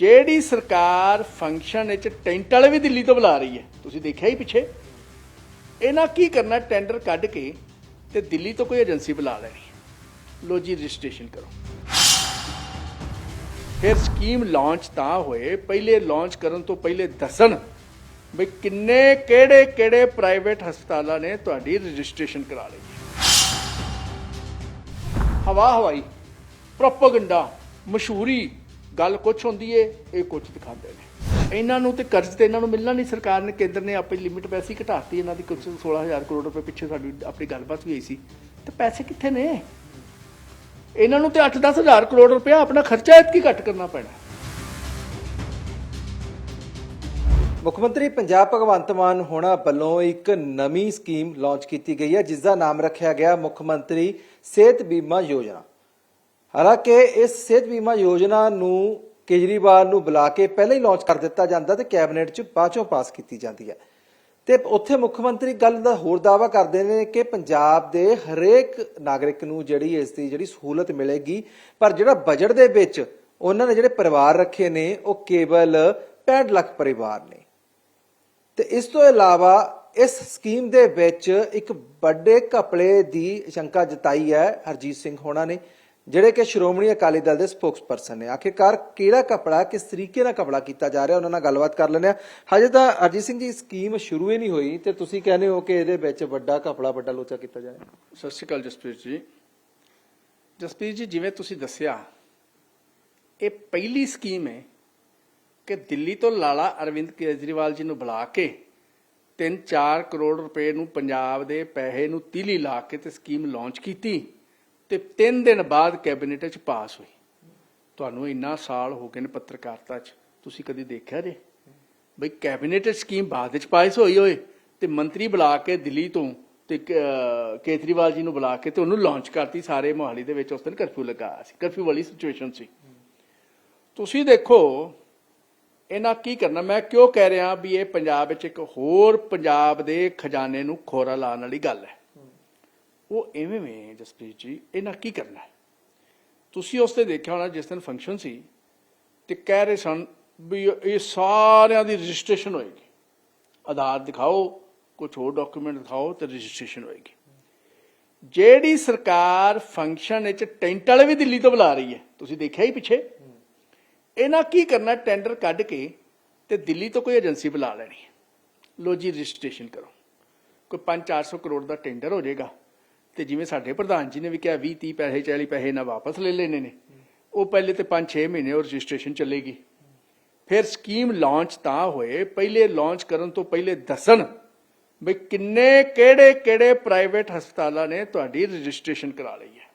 ਜਿਹੜੀ ਸਰਕਾਰ ਫੰਕਸ਼ਨ ਵਿੱਚ ਟੈਂਟ ਵਾਲੇ ਵੀ ਦਿੱਲੀ ਤੋਂ ਬੁਲਾ ਰਹੀ ਹੈ। ਤੁਸੀਂ ਦੇਖਿਆ ਹੀ ਪਿੱਛੇ? ਇਹਨਾਂ ਕੀ ਕਰਨਾ ਟੈਂਡਰ ਕੱਢ ਕੇ ਤੇ ਦਿੱਲੀ ਤੋਂ ਕੋਈ ਏਜੰਸੀ ਬੁਲਾ ਲੈਣੀ ਹੈ। ਲੋ ਜੀ ਰਜਿਸਟ੍ਰੇਸ਼ਨ ਕਰੋ। ਫਿਰ ਸਕੀਮ ਲਾਂਚ ਤਾਂ ਹੋਏ, ਪਹਿਲੇ ਲਾਂਚ ਕਰਨ ਤੋਂ ਪਹਿਲੇ ਦੱਸਣ ਵੀ ਕਿੰਨੇ, ਕਿਹੜੇ ਕਿਹੜੇ ਪ੍ਰਾਈਵੇਟ ਹਸਪਤਾਲਾਂ ਨੇ ਤੁਹਾਡੀ ਰਜਿਸਟ੍ਰੇਸ਼ਨ ਕਰਾ ਲਈ ਹਵਾ ਹਵਾਈ ਪ੍ਰੋਪਗੈਂਡਾ ਮਸ਼ਹੂਰੀ ਗੱਲ ਕੁਛ ਹੁੰਦੀ ਏ, ਇਹ ਕੁਛ ਦਿਖਾਉਂਦੇ ਨੇ। ਇਹਨਾਂ ਨੂੰ ਤੇ ਕਰਜ਼ ਤੇ ਇਹਨਾਂ ਨੂੰ ਮਿਲਣਾ ਨਹੀਂ। ਸਰਕਾਰ ਨੇ, ਕੇਂਦਰ ਨੇ ਆਪਣੀ ਲਿਮਿਟ ਪੈਸੇ ਘਟਾਤੀ, ਇਹਨਾਂ ਦੀ ਕੁਛ 16000 ਕਰੋੜ ਰੁਪਏ ਪਿੱਛੇ ਸਾਡੀ ਆਪਣੀ ਗੱਲਬਾਤ ਵੀ ਹੋਈ ਸੀ। ਤੇ ਪੈਸੇ ਕਿੱਥੇ ਨੇ? ਇਹਨਾਂ ਨੂੰ ਤੇ 8-10 ਹਜ਼ਾਰ ਕਰੋੜ ਰੁਪਏ ਆਪਣਾ ਖਰਚਾ ਇਤਕੀ ਘੱਟ ਕਰਨਾ ਪੈਣਾ। ਮੁੱਖ ਮੰਤਰੀ ਪੰਜਾਬ ਭਗਵੰਤ ਮਾਨ ਹੋਣਾ ਵੱਲੋਂ ਇੱਕ ਨਵੀਂ ਸਕੀਮ ਲਾਂਚ ਕੀਤੀ ਗਈ ਹੈ ਜਿਸ ਦਾ ਨਾਮ ਰੱਖਿਆ ਗਿਆ ਮੁੱਖ ਮੰਤਰੀ ਸਿਹਤ ਬੀਮਾ ਯੋਜਨਾ। ਹਾਲਾਂਕਿ ਇਸ ਸਿਹਤ ਬੀਮਾ ਯੋਜਨਾ ਨੂੰ ਕੇਜਰੀਵਾਲ ਨੂੰ ਬੁਲਾ ਕੇ ਪਹਿਲਾਂ ਹੀ ਲਾਂਚ ਕਰ ਦਿੱਤਾ ਜਾਂਦਾ ਤੇ ਕੈਬਨਿਟ 'ਚ ਬਾਅਦੋਂ ਪਾਸ ਕੀਤੀ ਜਾਂਦੀ ਹੈ। ਤੇ ਉੱਥੇ ਮੁੱਖ ਮੰਤਰੀ ਗੱਲ ਦਾ ਹੋਰ ਦਾਵਾ ਕਰਦੇ ਨੇ ਕਿ ਪੰਜਾਬ ਦੇ ਹਰੇਕ ਨਾਗਰਿਕ ਨੂੰ ਜਿਹੜੀ ਇਸ ਦੀ ਜਿਹੜੀ ਸਹੂਲਤ ਮਿਲੇਗੀ, ਪਰ ਜਿਹੜਾ ਬਜਟ ਦੇ ਵਿੱਚ ਉਹਨਾਂ ਨੇ ਜਿਹੜੇ ਪਰਿਵਾਰ ਰੱਖੇ ਨੇ, ਉਹ ਕੇਵਲ 65 ਲੱਖ ਪਰਿਵਾਰ ਨੇ। ਤੇ ਇਸ ਤੋਂ ਇਲਾਵਾ ਇਸ ਸਕੀਮ ਦੇ ਵਿੱਚ ਇੱਕ ਵੱਡੇ ਘਪਲੇ ਦੀ ਸ਼ੰਕਾ ਜਤਾਈ ਹੈ ਹਰਜੀਤ ਸਿੰਘ ਹੋਣਾ ਨੇ। ਜਿਹੜੇ ਕਿ ਸ਼੍ਰੋਮਣੀ ਅਕਾਲੀ ਦਲ ਦੇ ਸਪੋਕਸਪਰਸਨ ਨੇ। ਆਖਿਰਕਾਰ ਕਿਹੜਾ ਕਪੜਾ, ਕਿਸ ਤਰੀਕੇ ਨਾਲ ਕਪੜਾ ਕੀਤਾ ਜਾ ਰਿਹਾ, ਉਹਨਾਂ ਨਾਲ ਗੱਲਬਾਤ ਕਰ ਲੈਂਦੇ ਆ ਹਜੇ ਤਾਂ ਹਰਜੀਤ ਸਿੰਘ ਜੀ ਸਕੀਮ ਸ਼ੁਰੂ ਹੀ ਨਹੀਂ ਹੋਈ, ਤੇ ਤੁਸੀਂ ਕਹਿੰਦੇ ਹੋ ਕਿ ਇਹਦੇ ਵਿੱਚ ਵੱਡਾ ਕਪੜਾ, ਵੱਡਾ ਲੋਚਾ ਕੀਤਾ ਜਾ ਰਿਹਾ ਸਤਿ ਸ਼੍ਰੀ ਅਕਾਲ ਜਸਪ੍ਰੀਤ ਜੀ। ਜਸਪ੍ਰੀਤ ਜੀ, ਜਿਵੇਂ ਤੁਸੀਂ ਦੱਸਿਆ, ਇਹ ਪਹਿਲੀ ਸਕੀਮ ਹੈ ਕਿ ਦਿੱਲੀ ਤੋਂ ਲਾਲਾ ਅਰਵਿੰਦ ਕੇਜਰੀਵਾਲ ਜੀ ਨੂੰ ਬੁਲਾ ਕੇ 3-4 ਕਰੋੜ ਰੁਪਏ ਨੂੰ, ਪੰਜਾਬ ਦੇ ਪੈਸੇ ਨੂੰ ਤੀਲੀ ਲਾ ਕੇ ਤੇ ਸਕੀਮ ਲਾਂਚ ਕੀਤੀ। ਤੇ 3 ਦਿਨ ਬਾਅਦ ਕੈਬਨਿਟ 'ਚ ਪਾਸ ਹੋਈ। ਤੁਹਾਨੂੰ ਇੰਨਾ ਸਾਲ ਹੋ ਗਏ ਨੇ ਪੱਤਰਕਾਰਤਾ 'ਚ। ਤੁਸੀਂ ਕਦੀ ਦੇਖਿਆ ਜੇ? ਬਈ ਕੈਬਨਿਟ ਸਕੀਮ ਬਾਅਦ 'ਚ ਪਾਸ ਹੋਈ ਹੋਏ ਤੇ ਮੰਤਰੀ ਬੁਲਾ ਕੇ ਦਿੱਲੀ ਤੋਂ ਤੇ ਕ- ਕੇਜਰੀਵਾਲ ਜੀ ਨੂੰ ਬੁਲਾ ਕੇ ਤੇ ਉਹਨੂੰ ਲਾਂਚ ਕਰਤੀ ਸਾਰੇ ਮੋਹਾਲੀ ਦੇ ਵਿੱਚ। ਉਸ ਦਿਨ ਕਰਫਿਊ ਲੱਗਾ ਸੀ। ਕਰਫਿਊ ਵਾਲੀ ਸਿਚੁਏਸ਼ਨ ਸੀ। ਤੁਸੀਂ ਦੇਖੋ, ਇਹਨਾਂ ਕੀ ਕਰਨਾ? ਮੈਂ ਕਿਉਂ ਕਹਿ ਰਿਹਾ ਵੀ ਇਹ ਪੰਜਾਬ ਵਿੱਚ ਇੱਕ ਹੋਰ ਪੰਜਾਬ ਦੇ ਖਜ਼ਾਨੇ ਨੂੰ ਖੋਰਾ ਲਾਉਣ ਵਾਲੀ ਗੱਲ ਹੈ? ਉਹ ਐਵੇਂ ਵੇਂ ਜਸਪ੍ਰੀਤ ਜੀ, ਇਹਨਾਂ ਕੀ ਕਰਨਾ ਹੈ? ਤੁਸੀਂ ਉਸ ਤੇ ਦੇਖਿਆ ਹੋਣਾ, ਜਿਸ ਦਿਨ ਫੰਕਸ਼ਨ ਸੀ, ਤੇ ਕਹਿ ਰਹੇ ਸਨ ਵੀ ਇਹ ਸਾਰਿਆਂ ਦੀ ਰਜਿਸਟ੍ਰੇਸ਼ਨ ਹੋਏਗੀ। ਆਧਾਰ ਦਿਖਾਓ ਕੁਝ ਹੋਰ ਡਾਕੂਮੈਂਟ ਦਿਖਾਓ ਤੇ ਰਜਿਸਟ੍ਰੇਸ਼ਨ ਹੋਏਗੀ। ਜਿਹੜੀ ਸਰਕਾਰ ਫੰਕਸ਼ਨ ਵਿੱਚ ਟੈਂਟ ਵਾਲੇ ਵੀ ਦਿੱਲੀ ਤੋਂ ਬੁਲਾ ਰਹੀ ਹੈ, ਤੁਸੀਂ ਦੇਖਿਆ ਹੀ ਪਿੱਛੇ? ਇਹਨਾਂ ਕੀ ਕਰਨਾ ਟੈਂਡਰ ਕੱਢ ਕੇ ਤੇ ਦਿੱਲੀ ਤੋਂ ਕੋਈ ਏਜੰਸੀ ਬੁਲਾ ਲੈਣੀ ਲੋ ਜੀ ਰਜਿਸਟ੍ਰੇਸ਼ਨ ਕਰੋ। ਕੋਈ 5-400 ਕਰੋੜ ਦਾ ਟੈਂਡਰ ਹੋ ਜਾਏਗਾ। ਤੇ ਜਿਵੇਂ ਸਾਡੇ ਪ੍ਰਧਾਨ ਜੀ ਨੇ ਵੀ ਕਿਹਾ 20 30 ਪੈਸੇ 40 ਪੈਸੇ ਨਾ ਵਾਪਸ ਲੈ ਲੈਣੇ ਨੇ। ਉਹ ਪਹਿਲੇ ਤੇ 5-6 ਮਹੀਨੇ ਉਹ ਰਜਿਸਟ੍ਰੇਸ਼ਨ ਚੱਲੇਗੀ। ਫਿਰ ਸਕੀਮ ਲਾਂਚ ਤਾਂ ਹੋਏ, ਪਹਿਲੇ ਲਾਂਚ ਕਰਨ ਤੋਂ ਪਹਿਲੇ ਦੱਸਣ ਵੀ ਕਿੰਨੇ, ਕਿਹੜੇ ਕਿਹੜੇ ਪ੍ਰਾਈਵੇਟ ਹਸਪਤਾਲਾਂ ਨੇ ਤੁਹਾਡੀ ਰਜਿਸਟ੍ਰੇਸ਼ਨ ਕਰਾ ਲਈ ਹੈ।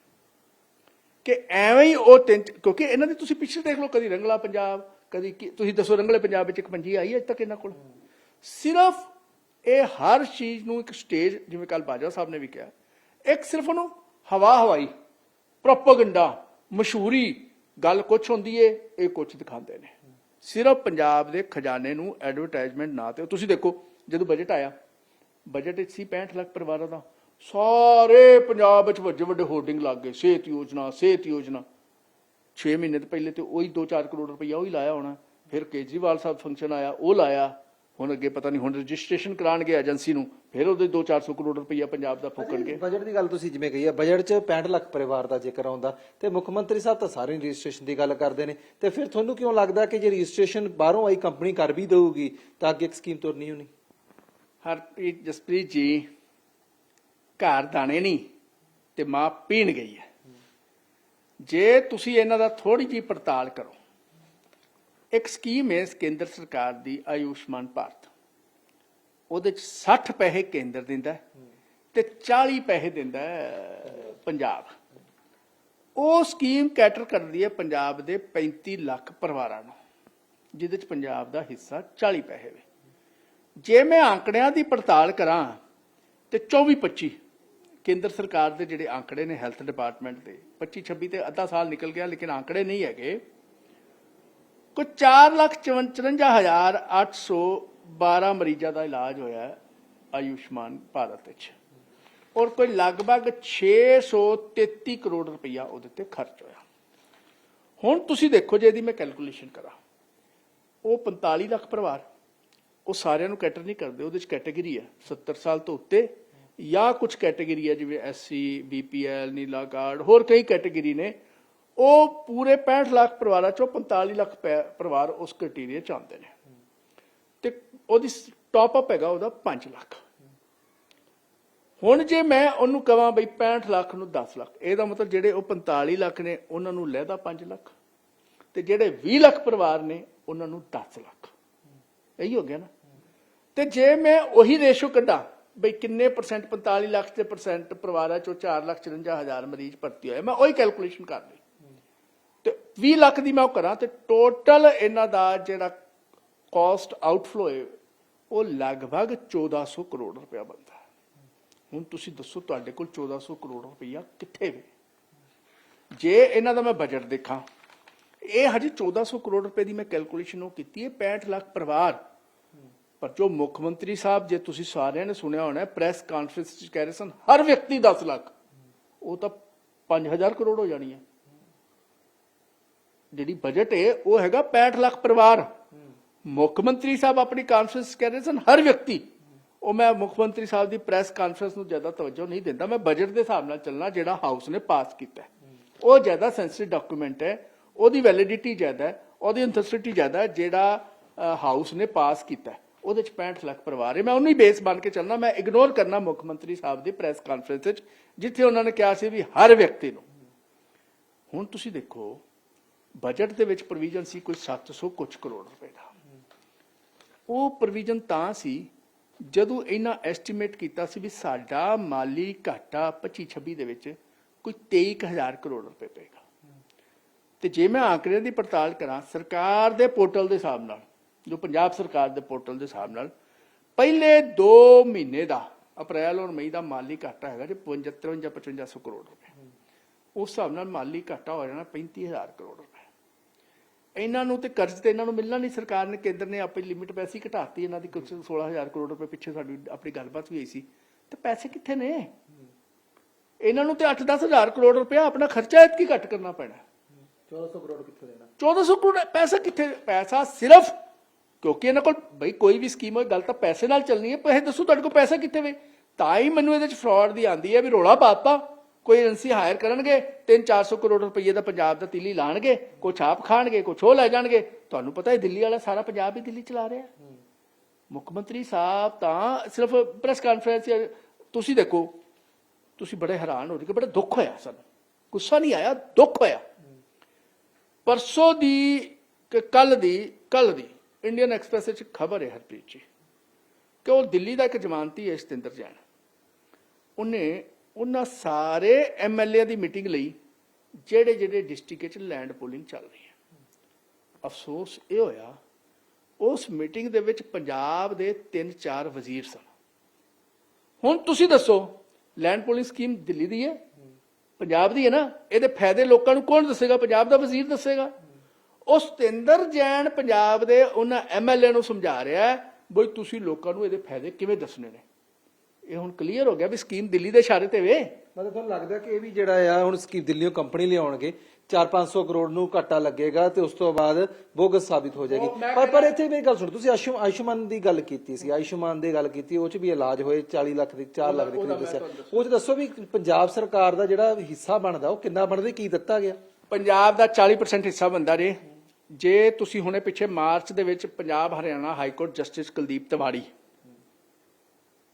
ਕਿ ਐਵੇਂ ਹੀ ਉਹ ਤਿੰਨ, ਕਿਉਂਕਿ ਇਹਨਾਂ ਦੇ ਤੁਸੀਂ ਪਿੱਛੇ ਦੇਖ ਲਓ ਕਦੀ ਰੰਗਲਾ ਪੰਜਾਬ, ਕਦੀ ਕੀ- ਤੁਸੀਂ ਦੱਸੋ ਰੰਗਲੇ ਪੰਜਾਬ ਵਿੱਚ ਇੱਕ ਪੰਜੀ ਆਈ ਹੈ ਅਜੇ ਤੱਕ ਇਹਨਾਂ ਕੋਲ? ਸਿਰਫ ਇਹ ਹਰ ਚੀਜ਼ ਨੂੰ ਇੱਕ ਸਟੇਜ ਜਿਵੇਂ ਕੱਲ ਬਾਜਵਾ ਸਾਹਿਬ ਨੇ ਵੀ ਕਿਹਾ ਇੱਕ ਸਿਰਫ ਉਹਨੂੰ ਹਵਾ ਹਵਾਈ, ਪ੍ਰੋਪਗੈਂਡਾ, ਮਸ਼ਹੂਰੀ ਗੱਲ ਕੁਛ ਹੁੰਦੀ ਏ, ਇਹ ਕੁਛ ਦਿਖਾਉਂਦੇ ਨੇ। ਸਿਰਫ ਪੰਜਾਬ ਦੇ ਖਜ਼ਾਨੇ ਨੂੰ ਐਡਵਰਟਾਈਜ਼ਮੈਂਟ ਨਾ ਤੇ, ਤੁਸੀਂ ਦੇਖੋ, ਜਦੋਂ ਬਜਟ ਆਇਆ ਬਜਟ ਵਿੱਚ ਸੀ 65 ਲੱਖ ਪਰਿਵਾਰਾਂ ਦਾ, ਸਾਰੇ ਪੰਜਾਬ ਵਿੱਚ ਵੱਡੇ ਵੱਡੇ ਹੋਰਡਿੰਗ ਲੱਗ ਗਏ, ਸਿਹਤ ਯੋਜਨਾ ਸਿਹਤ ਯੋਜਨਾ। 6 ਮਹੀਨੇ ਤੋਂ ਪਹਿਲੇ ਤੇ ਉਹੀ 2-4 ਕਰੋੜ ਰੁਪਈਆ ਉਹੀ ਲਾਇਆ ਹੋਣਾ, ਫਿਰ ਕੇਜਰੀਵਾਲ ਸਾਹਿਬ ਫੰਕਸ਼ਨ ਆਇਆ, ਉਹ ਲਾਇਆ। ਹੁਣ ਅੱਗੇ ਪਤਾ ਨਹੀਂ ਹੁਣ ਰਜਿਸਟ੍ਰੇਸ਼ਨ ਕਰਾਣਗੇ ਏਜੰਸੀ ਨੂੰ ਫਿਰ ਉਹਦੇ 2-400 ਕਰੋੜ ਰੁਪਈਆ ਪੰਜਾਬ ਦਾ ਫੂਕਣਗੇ। ਬਜਟ ਦੀ ਗੱਲ ਤੁਸੀਂ ਜਿਵੇਂ ਕਹੀ ਹੈ ਬਜਟ 'ਚ 65 ਲੱਖ ਪਰਿਵਾਰ ਦਾ ਜ਼ਿਕਰ ਆਉਂਦਾ ਤੇ ਮੁੱਖ ਮੰਤਰੀ ਸਾਹਿਬ ਤਾਂ ਸਾਰੇ ਰਜਿਸਟ੍ਰੇਸ਼ਨ ਦੀ ਗੱਲ ਕਰਦੇ ਨੇ ਤੇ ਫਿਰ ਤੁਹਾਨੂੰ ਕਿਉਂ ਲੱਗਦਾ ਕਿ ਜੇ ਰਜਿਸਟ੍ਰੇਸ਼ਨ ਬਾਹਰੋਂ ਆਈ ਕੰਪਨੀ ਕਰ ਵੀ ਦੇਊਗੀ ਤਾਂ ਅੱਗੇ ਇੱਕ ਸਕੀਮ ਤੁਰਨੀ ਹੋਣੀ? ਹਰਪ੍ਰੀਤ ਜਸਪ੍ਰੀਤ ਜੀ ਘਰ ਦਾਣੇ ਨਹੀਂ ਤੇ ਮਾਂ ਪੀਣ ਗਈ ਹੈ। ਜੇ ਤੁਸੀਂ ਇਹਨਾਂ ਦਾ ਥੋੜੀ ਜੀ ਪੜਤਾਲ ਕਰੋ ਇੱਕ ਸਕੀਮ ਹੈ ਕੇਂਦਰ ਸਰਕਾਰ ਦੀ ਆਯੁਸ਼ਮਾਨ ਭਾਰਤ। ਉਹਦੇ ਚ 60 ਪੈਸੇ ਕੇਂਦਰ ਦਿੰਦਾ ਤੇ 40 ਪੈਸੇ ਦਿੰਦਾ ਪੰਜਾਬ। ਉਹ ਸਕੀਮ ਕੈਟਰ ਕਰਦੀ ਹੈ ਪੰਜਾਬ ਦੇ 35 ਲੱਖ ਪਰਿਵਾਰਾਂ ਨੂੰ, ਜਿਹਦੇ ਚ ਪੰਜਾਬ ਦਾ ਹਿੱਸਾ 40 ਪੈਸੇ ਵੇ ਜੇ ਮੈਂ ਆંકੜਿਆਂ ਦੀ ਪੜਤਾਲ ਕਰਾਂ ਤੇ 24 25 ਕੇਂਦਰ ਸਰਕਾਰ ਦੇ ਜਿਹੜੇ ਆંકੜੇ ਨੇ ਹੈਲਥ ਡਿਪਾਰਟਮੈਂਟ ਦੇ 25 26 ਤੇ ਅੱਧਾ ਸਾਲ ਨਿਕਲ ਗਿਆ ਲੇਕਿਨ ਆંકੜੇ ਨਹੀਂ ਹੈਗੇ। ਕੋਈ 454812 ਮਰੀਜ਼ਾਂ ਦਾ ਇਲਾਜ ਹੋਇਆ ਆਯੁਸ਼ਮਾਨ ਭਾਰਤ ਵਿੱਚ। ਔਰ ਕੋਈ ਲਗਭਗ 633 ਕਰੋੜ ਰੁਪਈਆ ਉਹਦੇ ਤੇ ਖਰਚ ਹੋਇਆ। ਹੁਣ ਤੁਸੀਂ ਦੇਖੋ ਜੇ ਇਹਦੀ ਮੈਂ ਕੈਲਕੂਲੇਸ਼ਨ ਕਰਾਂ। ਉਹ 45 ਲੱਖ ਪਰਿਵਾਰ, ਉਹ ਸਾਰਿਆਂ ਨੂੰ ਕੈਟਰ ਨਹੀਂ ਕਰਦੇ, ਉਹਦੇ ਚ ਕੈਟਾਗਰੀ ਹੈ 70 ਸਾਲ ਤੋਂ ਉੱਤੇ ਜਾਂ ਕੁਝ ਕੈਟਾਗਰੀ ਹੈ ਜਿਵੇਂ ਐਸਸੀ ਬੀਪੀਐਲ ਨੀਲਾ ਕਾਰਡ, ਹੋਰ ਕਈ ਕੈਟਾਗਰੀ ਨੇ ਉਹ ਪੂਰੇ 65 ਲੱਖ ਪਰਿਵਾਰਾਂ ਚੋਂ 45 ਲੱਖ ਪੈ- ਪਰਿਵਾਰ ਉਸ ਕ੍ਰਾਈਟੇਰੀਆ ਚ ਆਉਂਦੇ ਨੇ। ਤੇ ਉਹਦੀ ਟਾਪ ਅਪ ਹੈਗਾ ਉਹਦਾ 5 ਲੱਖ। ਹੁਣ ਜੇ ਮੈਂ ਉਹਨੂੰ ਕਹਾਂ ਬਈ 65 ਲੱਖ ਨੂੰ 10 ਲੱਖ, ਇਹਦਾ ਮਤਲਬ ਜਿਹੜੇ ਉਹ 45 ਲੱਖ ਨੇ, ਉਹਨਾਂ ਨੂੰ ਲੈਦਾ 5 ਲੱਖ। ਤੇ ਜਿਹੜੇ 20 ਲੱਖ ਪਰਿਵਾਰ ਨੇ, ਉਹਨਾਂ ਨੂੰ 10 ਲੱਖ। ਇਹੀ ਹੋ ਗਿਆ ਨਾ। ਤੇ ਜੇ ਮੈਂ ਉਹੀ ਰੇਸ਼ੋ ਕੱਢਾਂ, ਬਈ ਕਿੰਨੇ ਪਰਸੈਂਟ 45 ਲੱਖ ਦੇ ਪਰਸੈਂਟ ਪਰਿਵਾਰਾਂ ਚੋਂ 4 ਲੱਖ 54 ਹਜ਼ਾਰ ਮਰੀਜ਼ ਭਰਤੀ ਹੋਏ, ਮੈਂ ਉਹੀ ਕੈਲਕੂਲੇਸ਼ਨ ਕਰ ਲਈ 20 ਲੱਖ ਦੀ ਮੈਂ ਉਹ ਕਰਾਂ ਤੇ ਟੋਟਲ ਇਹਨਾਂ ਦਾ ਜਿਹੜਾ ਕਾਸਟ ਆਊਟਫਲੋ ਹੈ, ਉਹ ਲਗਭਗ 1400 ਕਰੋੜ ਰੁਪਇਆ ਬਣਦਾ ਹੁਣ ਤੁਸੀਂ ਦੱਸੋ ਤੁਹਾਡੇ ਕੋਲ 1400 ਕਰੋੜ ਰੁਪਇਆ ਕਿੱਥੇ ਵੇ ਜੇ ਇਹਨਾਂ ਦਾ ਮੈਂ ਬਜਟ ਦੇਖਾਂ, ਇਹ ਹਜੇ 1400 ਕਰੋੜ ਰੁਪਏ ਦੀ ਮੈਂ ਕੈਲਕੂਲੇਸ਼ਨ ਉਹ ਕੀਤੀ ਹੈ 65 ਲੱਖ ਪਰਿਵਾਰ। ਪਰ ਜੋ ਮੁੱਖ ਮੰਤਰੀ ਸਾਹਿਬ, ਜੇ ਤੁਸੀਂ ਸਾਰਿਆਂ ਨੇ ਸੁਣਿਆ ਹੋਣਾ ਪ੍ਰੈਸ ਕਾਨਫਰੰਸ ਚ ਕਹਿ ਰਹੇ ਸਨ, ਹਰ ਵਿਅਕਤੀ 10 ਲੱਖ। ਉਹ ਤਾਂ 5000 ਕਰੋੜ ਹੋ ਜਾਣੀ ਹੈ। ਜਿਹੜੀ ਬਜਟ ਹੈ, ਉਹ ਹੈਗਾ 65 ਲੱਖ ਪਰਿਵਾਰ। ਮੁੱਖ ਮੰਤਰੀ ਸਾਹਿਬ ਆਪਣੀ ਕਾਨਫਰੰਸ ਕਹਿ ਰਹੇ ਸਨ, ਹਰ ਵਿਅਕਤੀ। ਉਹ ਮੈਂ ਮੁੱਖ ਮੰਤਰੀ ਸਾਹਿਬ ਦੀ ਪ੍ਰੈਸ ਕਾਨਫਰੰਸ ਨੂੰ ਜ਼ਿਆਦਾ ਤਵੱਜੋ ਨਹੀਂ ਦਿੰਦਾ, ਮੈਂ ਬਜਟ ਦੇ ਹਿਸਾਬ ਨਾਲ ਚੱਲਣਾ ਜਿਹੜਾ ਹਾਊਸ ਨੇ ਪਾਸ ਕੀਤਾ ਉਹ ਜ਼ਿਆਦਾ ਸੈਂਸਿਟਿਵ ਡਾਕੂਮੈਂਟ ਹੈ, ਉਹਦੀ ਵੈਲਿਡਿਟੀ ਜ਼ਿਆਦਾ ਹੈ, ਉਹਦੀ ਇੰਟੈਂਸਿਟੀ ਜ਼ਿਆਦਾ ਹੈ, ਜਿਹੜਾ ਹਾਊਸ ਨੇ ਪਾਸ ਕੀਤਾ ਹੈ। ਉਹਦੇ ਚ 65 ਲੱਖ ਪਰਿਵਾਰ ਹੈ। ਮੈਂ ਉਹਨੂੰ ਹੀ ਬੇਸ ਬਣ ਕੇ ਚੱਲਣਾ, ਮੈਂ ਇਗਨੋਰ ਕਰਨਾ ਮੁੱਖ ਮੰਤਰੀ ਸਾਹਿਬ ਦੀ ਪ੍ਰੈਸ ਕਾਨਫਰੰਸ ਵਿੱਚ, ਜਿੱਥੇ ਉਹਨਾਂ ਨੇ ਕਿਹਾ ਸੀ ਵੀ ਹਰ ਵਿਅਕਤੀ ਨੂੰ। ਹੁਣ ਤੁਸੀਂ ਦੇਖੋ ਬਜਟ ਦੇ ਵਿੱਚ ਪ੍ਰੋਵੀਜ਼ਨ ਸੀ ਕੋਈ 700 ਕੁਝ ਕਰੋੜ ਰੁਪਏ ਦਾ। ਉਹ ਪ੍ਰੋਵੀਜ਼ਨ ਤਾਂ ਸੀ, ਜਦੋਂ ਇਹਨਾਂ ਐਸਟੀਮੇਟ ਕੀਤਾ ਸੀ ਵੀ ਸਾਡਾ ਮਾਲੀ ਘਾਟਾ 25 26 ਦੇ ਵਿੱਚ ਕੋਈ 23000 ਕਰੋੜ ਰੁਪਏ ਪਏਗਾ। ਤੇ ਜੇ ਮੈਂ ਆંકੜਿਆਂ ਦੀ ਪੜਤਾਲ ਕਰਾਂ, ਸਰਕਾਰ ਦੇ ਪੋਰਟਲ ਦੇ ਹਿਸਾਬ ਨਾਲ, ਜੋ ਪੰਜਾਬ ਸਰਕਾਰ ਦੇ ਪੋਰਟਲ ਦੇ ਹਿਸਾਬ ਨਾਲ, ਪਹਿਲੇ 2 ਮਹੀਨੇ ਦਾ, ਅਪ੍ਰੈਲ ਔਰ ਮਈ ਦਾ ਮਾਲੀ ਘਾਟਾ ਹੈਗਾ ਜੀ 55 5500 ਕਰੋੜ ਰੁਪਏ। ਉਸ ਹਿਸਾਬ ਨਾਲ ਮਾਲੀ ਘਾਟਾ ਹੋ ਜਾਣਾ 35000 ਕਰੋੜ ਰੁਪਏ। ਇਹਨਾਂ ਨੂੰ ਤੇ ਕਰਜ਼ ਤੇ ਇਹਨਾਂ ਨੂੰ ਮਿਲਣਾ ਨਹੀਂ। ਸਰਕਾਰ ਨੇ ਕੇਂਦਰ ਨੇ ਆਪਣੀ ਲਿਮਿਟ ਪੈਸੀ ਘਟਾਤੀ ਇਹਨਾਂ ਦੀ ਕੁਝ 16000 ਕਰੋੜ ਰੁਪਏ ਪਿੱਛੇ ਸਾਡੀ ਆਪਣੀ ਗੱਲਬਾਤ ਵੀ ਹੋਈ ਸੀ। ਤੇ ਪੈਸੇ ਕਿੱਥੇ ਨੇ? ਇਹਨਾਂ ਨੂੰ ਤੇ 8-10000 ਕਰੋੜ ਰੁਪਏ ਆਪਣਾ ਖਰਚਾ ਇਤਕੀ ਘੱਟ ਕਰਨਾ ਪੈਣਾ। 1400 ਕਰੋੜ ਕਿੱਥੋਂ ਦੇਣਾ? 1400 ਕਰੋੜ ਪੈਸਾ ਕਿੱਥੇ? ਪੈਸਾ ਸਿਰਫ ਕਿਉਂਕਿ ਇਹਨਾਂ ਕੋਲ ਬਈ ਕੋਈ ਵੀ ਸਕੀਮ ਹੋਏ ਗੱਲ ਤਾਂ ਪੈਸੇ ਨਾਲ ਚੱਲਣੀ ਹੈ। ਪੈਸੇ ਦੱਸੋ ਤੁਹਾਡੇ ਕੋਲ ਪੈਸਾ ਕਿੱਥੇ ਵੇ? ਤਾਂ ਹੀ ਮੈਨੂੰ ਇਹਦੇ ਚ ਫਰਾਡ ਦੀ ਆਂਦੀ ਹੈ ਵੀ ਰੋਲਾ ਪਾਤਾ ਕੋਈ ਏਜੰਸੀ ਹਾਇਰ ਕਰਨਗੇ 3-400 ਕਰੋੜ ਰੁਪਏ ਦਾ ਪੰਜਾਬ ਦਾ ਤਿੱਲੀ ਲਾਣਗੇ, ਕੁਛ ਆਪ ਖਾਣਗੇ, ਕੁਛ ਉਹ ਲੈ ਜਾਣਗੇ। ਤੁਹਾਨੂੰ ਪਤਾ ਹੈ ਦਿੱਲੀ ਵਾਲਾ ਸਾਰਾ ਪੰਜਾਬ ਹੀ ਦਿੱਲੀ ਚਲਾ ਰਿਹਾ। ਮੁੱਖ ਮੰਤਰੀ ਸਾਹਿਬ ਤਾਂ ਸਿਰਫ ਪ੍ਰੈਸ ਕਾਨਫਰੰਸ ਤੁਸੀਂ ਦੇਖੋ, ਤੁਸੀਂ ਬੜੇ ਹੈਰਾਨ ਹੋ ਰਹੇ ਕਿ ਬੜਾ ਦੁੱਖ ਹੋਇਆ ਸਾਨੂੰ। ਗੁੱਸਾ ਨਹੀਂ ਆਇਆ, ਦੁੱਖ ਹੋਇਆ। ਪਰਸੋਂ ਦੀ ਕੱਲ ਦੀ ਕੱਲ ਦੀ ਇੰਡੀਅਨ ਐਕਸਪ੍ਰੈਸ ਵਿੱਚ ਖਬਰ ਹੈ ਹਰਪ੍ਰੀਤ ਜੀ ਕਿ ਉਹ ਦਿੱਲੀ ਦਾ ਇੱਕ ਜਮਾਨਤੀ ਹੈ ਸਤਿੰਦਰ ਜੈਨ। ਉਹਨੇ ਉਹਨਾਂ ਸਾਰੇ ਐਮਐਲਏ ਦੀ ਮੀਟਿੰਗ ਲਈ ਜਿਹੜੇ ਜਿਹੜੇ ਡਿਸਟ੍ਰਿਕਟ 'ਚ ਲੈਂਡ ਪੋਲਿੰਗ ਚੱਲ ਰਹੀ ਹੈ। ਅਫਸੋਸ ਇਹ ਹੋਇਆ, ਉਸ ਮੀਟਿੰਗ ਦੇ ਵਿੱਚ ਪੰਜਾਬ ਦੇ 3-4 ਵਜ਼ੀਰ ਸਨ। ਹੁਣ ਤੁਸੀਂ ਦੱਸੋ, ਲੈਂਡ ਪੋਲਿੰਗ ਸਕੀਮ ਦਿੱਲੀ ਦੀ ਹੈ? ਪੰਜਾਬ ਦੀ ਹੈ ਨਾ? ਇਹਦੇ ਫਾਇਦੇ ਲੋਕਾਂ ਨੂੰ ਕੌਣ ਦੱਸੇਗਾ? ਪੰਜਾਬ ਦਾ ਵਜ਼ੀਰ ਦੱਸੇਗਾ। ਉਹ ਸਤਿੰਦਰ ਜੈਨ ਪੰਜਾਬ ਦੇ ਉਹਨਾਂ ਐਮਐਲਏ ਨੂੰ ਸਮਝਾ ਰਿਹਾ ਬਈ ਤੁਸੀਂ ਲੋਕਾਂ ਨੂੰ ਇਹਦੇ ਫਾਇਦੇ ਕਿਵੇਂ ਦੱਸਣੇ ਨੇ? ਇਹ ਹੁਣ ਕਲੀਅਰ ਹੋ ਗਿਆ ਵੀ ਸਕੀਮ ਦਿੱਲੀ ਦੇ ਇਸ਼ਾਰੇ ਤੇ ਵੇ। ਮਤਲਬ ਤੁਹਾਨੂੰ ਲੱਗਦਾ ਕਿ ਇਹ ਵੀ ਜਿਹੜਾ ਆ ਹੁਣ ਸਕੀਮ ਦਿੱਲੀੋਂ ਕੰਪਨੀ ਲਿਆਉਣਗੇ 4-500 ਕਰੋੜ ਨੂੰ ਘਾਟਾ ਲੱਗੇਗਾ ਤੇ ਉਸ ਤੋਂ ਬਾਅਦ ਬੋਗਸ ਸਾਬਿਤ ਹੋ ਜਾਏਗੀ। ਪਰ ਪਰ ਇੱਥੇ ਮੇਰੀ ਗੱਲ ਸੁਣੋ ਤੁਸੀਂ ਆਯੁਸ਼- ਆਯੁਸ਼ਮਾਨ ਦੀ ਗੱਲ ਕੀਤੀ ਸੀ ਆਯੁਸ਼ਮਾਨ ਦੀ ਗੱਲ ਕੀਤੀ ਉਹ ਚ ਵੀ ਇਲਾਜ ਹੋਏ 40 ਲੱਖ ਦੇ 4 ਲੱਖ ਦੇ ਕਰੀਬ ਦੱਸਿਆ। ਉਹ ਚ ਦੱਸੋ ਵੀ ਪੰਜਾਬ ਸਰਕਾਰ ਦਾ ਜਿਹੜਾ ਹਿੱਸਾ ਬਣਦਾ ਉਹ ਕਿੰਨਾ ਬਣਦਾ ਕੀ ਦਿੱਤਾ ਗਿਆ? ਪੰਜਾਬ ਦਾ 40% ਹਿੱਸਾ ਬੰਦਾ ਜੇ। ਜੇ ਤੁਸੀਂ ਹੁਣੇ ਪਿੱਛੇ ਮਾਰਚ ਦੇ ਵਿੱਚ Punjab Haryana high court justice Kuldeep Tiwari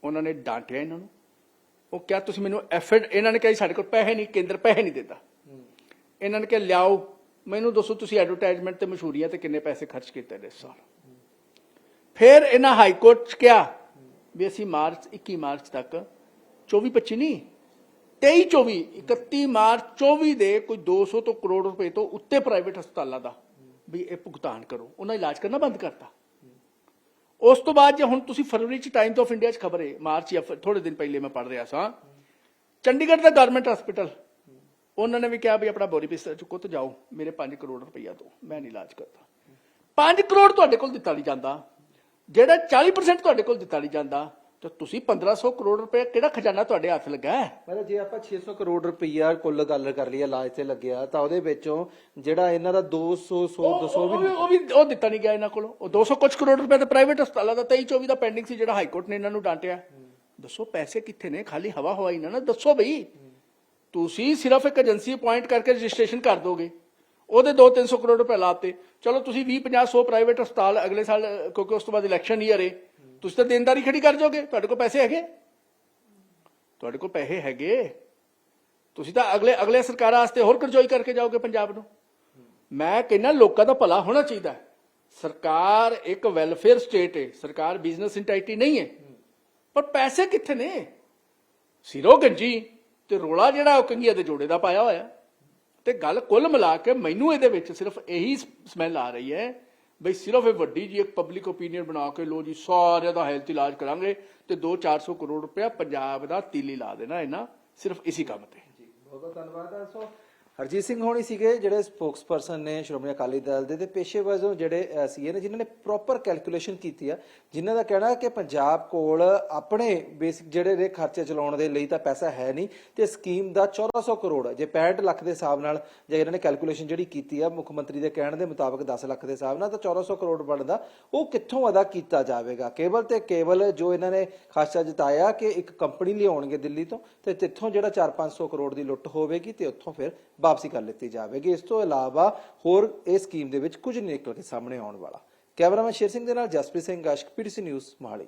ਉਹਨਾਂ ਨੇ ਡਾਂਟਿਆ ਇਹਨਾਂ ਨੂੰ। ਉਹ ਕਿਹਾ, ਤੁਸੀਂ ਮੈਨੂੰ ਐਫਰਟ ਇਹਨਾਂ ਨੇ ਕਿਹਾ ਸਾਡੇ ਕੋਲ ਪੈਸੇ ਨਹੀਂ, ਕੇਂਦਰ ਪੈਸੇ ਨਹੀਂ ਦਿੰਦਾ। ਇਹਨਾਂ ਨੇ ਕਿਹਾ, ਲਿਆਓ, ਮੈਨੂੰ ਦੱਸੋ ਤੁਸੀਂ ਐਡਵਰਟਾਈਜ਼ਮੈਂਟ ਤੇ ਮਸ਼ਹੂਰੀਆਂ ਤੇ ਕਿੰਨੇ ਪੈਸੇ ਖਰਚ ਕੀਤੇ ਨੇ ਇਸ ਸਾਲ? ਫਿਰ ਇਹਨਾਂ ਹਾਈ ਕੋਰਟ ਚ ਕਿਹਾ ਵੀ ਅਸੀਂ ਮਾਰਚ 21 ਮਾਰਚ ਤੱਕ 24 25 ਨਹੀਂ 23 24 31 ਮਾਰਚ 24 ਦੇ ਕੋਈ 200 ਤੋਂ ਕਰੋੜ ਰੁਪਏ ਤੋਂ ਉੱਤੇ ਪ੍ਰਾਈਵੇਟ ਹਸਪਤਾਲਾਂ ਦਾ ਵੀ ਇਹ ਭੁਗਤਾਨ ਕਰੋ। ਉਹਨਾਂ ਇਲਾਜ ਕਰਨਾ ਬੰਦ ਕਰਤਾ। ਉਸ ਤੋਂ ਬਾਅਦ ਜੇ ਹੁਣ ਤੁਸੀਂ ਫਰਵਰੀ ਚ ਟਾਈਮਸ ਆਫ ਇੰਡੀਆ ਚ ਖਬਰ ਹੈ, ਮਾਰਚ ਜਾਂ ਥੋੜੇ ਦਿਨ ਪਹਿਲੇ ਮੈਂ ਪੜ ਰਿਹਾ ਸਾਂ, ਚੰਡੀਗੜ੍ਹ ਦਾ ਗਵਰਨਮੈਂਟ ਹਸਪੀਟਲ ਉਹਨਾਂ ਨੇ ਵੀ ਕਿਹਾ ਵੀ ਆਪਣਾ ਬੋਰੀ ਬਿਸਤਰ ਚੁੱਕੋ ਤੇ ਜਾਓ, ਮੇਰੇ 5 ਕਰੋੜ ਰੁਪਈਆ ਦਿਓ, ਮੈਂ ਨਹੀਂ ਇਲਾਜ ਕਰਦਾ। 5 ਕਰੋੜ ਤੁਹਾਡੇ ਕੋਲ ਦਿੱਤਾ ਨਹੀਂ ਜਾਂਦਾ, ਜਿਹੜਾ 40% ਤੁਹਾਡੇ ਕੋਲ ਦਿੱਤਾ ਨਹੀਂ ਜਾਂਦਾ ਤਾਂ ਤੁਸੀਂ 1500 ਕਰੋੜ ਰੁਪਏ ਕਿਹੜਾ ਖਜ਼ਾਨਾ ਤੁਹਾਡੇ ਹੱਥ ਲੱਗਾ ਹੈ? ਮਤਲਬ ਜੇ ਆਪਾਂ 600 ਕਰੋੜ ਰੁਪਈਆ ਕੁੱਲ ਗੱਲ ਕਰ ਲਈਏ ਇਲਾਜ ਤੇ ਲੱਗਿਆ ਤਾਂ ਉਹਦੇ ਵਿੱਚੋਂ ਜਿਹੜਾ ਇਹਨਾਂ ਦਾ 200 100 200 ਉਹ ਵੀ ਉਹ ਵੀ ਉਹ ਦਿੱਤਾ ਨਹੀਂ ਗਿਆ ਇਹਨਾਂ ਕੋਲੋਂ। ਉਹ 200 ਕੁਝ ਕਰੋੜ ਰੁਪਏ ਤਾਂ ਪ੍ਰਾਈਵੇਟ ਹਸਪਤਾਲਾਂ ਦਾ 23 24 ਦਾ ਪੈਂਡਿੰਗ ਸੀ ਜਿਹੜਾ ਹਾਈ ਕੋਰਟ ਨੇ ਇਹਨਾਂ ਨੂੰ ਡਾਂਟਿਆ। ਦੱਸੋ ਪੈਸੇ ਕਿੱਥੇ ਨੇ? ਖਾਲੀ ਹਵਾ ਹਵਾਈ ਨਾ ਨਾ ਦੱਸੋ ਬਈ। ਤੁਸੀਂ ਸਿਰਫ ਇੱਕ ਏਜੰਸੀ ਅਪਾਇੰਟ ਕਰਕੇ ਰਜਿਸਟ੍ਰੇਸ਼ਨ ਕਰ ਦੋਗੇ। ਉਹਦੇ 2-300 ਕਰੋੜ ਰੁਪਏ ਲਾਤੇ। ਚਲੋ ਤੁਸੀਂ 20 50 100 ਪ੍ਰਾਈਵੇਟ ਹਸਪਤਾਲ ਅਗਲੇ ਸਾਲ ਕਿਉਂਕਿ ਉਸ ਤੋਂ ਬਾਅਦ ਇਲੈਕਸ਼ਨ ਈਅਰ ਹੈ ਤੁਸੀਂ ਤਾਂ ਦੇਣਦਾਰੀ ਖੜੀ ਕਰ ਜਾਓਗੇ। ਤੁਹਾਡੇ ਕੋਲ ਪੈਸੇ ਹੈਗੇ? ਤੁਹਾਡੇ ਕੋਲ ਪੈਸੇ ਹੈਗੇ। ਤੁਸੀਂ ਤਾਂ ਅਗਲੇ ਅਗਲੇ ਸਰਕਾਰਾਂ ਵਾਸਤੇ ਹੋਰ ਕਰਜ਼ੋਈ ਕਰਕੇ ਜਾਓਗੇ ਪੰਜਾਬ ਨੂੰ। ਮੈਂ ਕਹਿੰਦਾ ਲੋਕਾਂ ਦਾ ਭਲਾ ਹੋਣਾ ਚਾਹੀਦਾ। ਸਰਕਾਰ ਇੱਕ ਵੈਲਫੇਅਰ ਸਟੇਟ ਹੈ ਸਰਕਾਰ ਬਿਜ਼ਨਸ ਇੰਟਾਈਟੀ ਨਹੀਂ ਹੈ ਪਰ ਪੈਸੇ ਕਿੱਥੇ ਨੇ? ਸਿਰੋ ਗੰਜੀ। ਤੇ ਰੋਲਾ ਜਿਹੜਾ ਉਹ ਕੰਗੀਆਂ ਦੇ ਜੋੜੇ ਦਾ ਪਾਇਆ ਹੋਇਆ। ਤੇ ਗੱਲ ਕੁੱਲ ਮਿਲਾ ਕੇ ਮੈਨੂੰ ਇਹਦੇ ਵਿੱਚ ਸਿਰਫ ਇਹੀ ਸਮੈਲ ਆ ਰਹੀ ਹੈ ਬਈ ਸਿਰਫ ਇਹ ਵੱਡੀ ਜੀ ਇੱਕ ਪਬਲਿਕ ਓਪੀਨੀਅਨ ਬਣਾ ਕੇ ਲੋ ਜੀ, ਸਾਰਿਆਂ ਦਾ ਹੈਲਥ ਇਲਾਜ ਕਰਾਂਗੇ ਤੇ 2-400 ਕਰੋੜ ਰੁਪਇਆ ਪੰਜਾਬ ਦਾ ਤੀਲੀ ਲਾ ਦੇਣਾ ਇਹਨਾਂ ਸਿਰਫ ਇਸੇ ਕੰਮ ਤੇ। ਜੀ, ਬਹੁਤ ਬਹੁਤ ਧੰਨਵਾਦ ਸੋ ਹਰਜੀਤ ਸਿੰਘ ਹੋਣੀ ਸੀਗੇ ਜਿਹੜੇ ਸਪੋਕਸਪਰਸਨ ਨੇ ਸ਼੍ਰੋਮਣੀ ਅਕਾਲੀ ਦਲ ਦੇ, ਤੇ ਪੇਸ਼ੇ ਵਜੋਂ ਜਿਹੜੇ ਸੀਏ ਨੇ, ਜਿਨ੍ਹਾਂ ਨੇ ਪ੍ਰੋਪਰ ਕੈਲਕੂਲੇਸ਼ਨ ਕੀਤੀ ਆ, ਜਿਨ੍ਹਾਂ ਦਾ ਕਹਿਣਾ ਹੈ ਕਿ ਪੰਜਾਬ ਕੋਲ ਆਪਣੇ ਬੇਸਿਕ ਜਿਹੜੇ ਨੇ ਖਰਚੇ ਚਲਾਉਣ ਦੇ ਲਈ ਤਾਂ ਪੈਸਾ ਹੈ ਨਹੀਂ, ਤੇ ਸਕੀਮ ਦਾ 1400 ਕਰੋੜ, ਜੇ 65 ਲੱਖ ਦੇ ਹਿਸਾਬ ਨਾਲ ਜੇ ਇਹਨਾਂ ਨੇ ਕੈਲਕੂਲੇਸ਼ਨ ਜਿਹੜੀ ਕੀਤੀ ਆ, ਮੁੱਖ ਮੰਤਰੀ ਦੇ ਕਹਿਣ ਦੇ ਮੁਤਾਬਕ 10 ਲੱਖ ਦੇ ਹਿਸਾਬ ਨਾਲ, ਤਾਂ 1400 ਕਰੋੜ ਬਣਦਾ, ਉਹ ਕਿੱਥੋਂ ਅਦਾ ਕੀਤਾ ਜਾਵੇਗਾ? ਕੇਵਲ ਤੇ ਕੇਵਲ ਜੋ ਇਹਨਾਂ ਨੇ ਖਾਸਾ ਜਤਾਇਆ ਕਿ ਇੱਕ ਕੰਪਨੀ ਲਿਆਉਣਗੇ ਦਿੱਲੀ ਤੋਂ, ਤੇ ਤਿੱਥੋਂ ਜਿਹੜਾ 4-500 ਕਰੋੜ ਦੀ ਲੁੱਟ ਹੋਵੇਗੀ, ਤੇ ਉੱਥੋਂ ਫਿਰ ਵਾਪਸੀ ਕਰ ਲਿੱਤੀ ਜਾਵੇਗੀ। ਇਸ ਤੋਂ ਇਲਾਵਾ ਹੋਰ ਇਸ ਸਕੀਮ ਦੇ ਵਿੱਚ ਕੁਝ ਨਹੀਂ ਨਿਕਲ ਕੇ ਸਾਹਮਣੇ ਆਉਣ ਵਾਲਾ। ਕੈਮਰਾਮੈਨ ਸ਼ੇਰ ਸਿੰਘ ਦੇ ਨਾਲ ਜਸਪ੍ਰੀਤ ਸਿੰਘ ਗਾਸ਼ਕ ਪੀਟੀਸੀ ਨਿਊਜ਼, ਮੋਹਾਲੀ।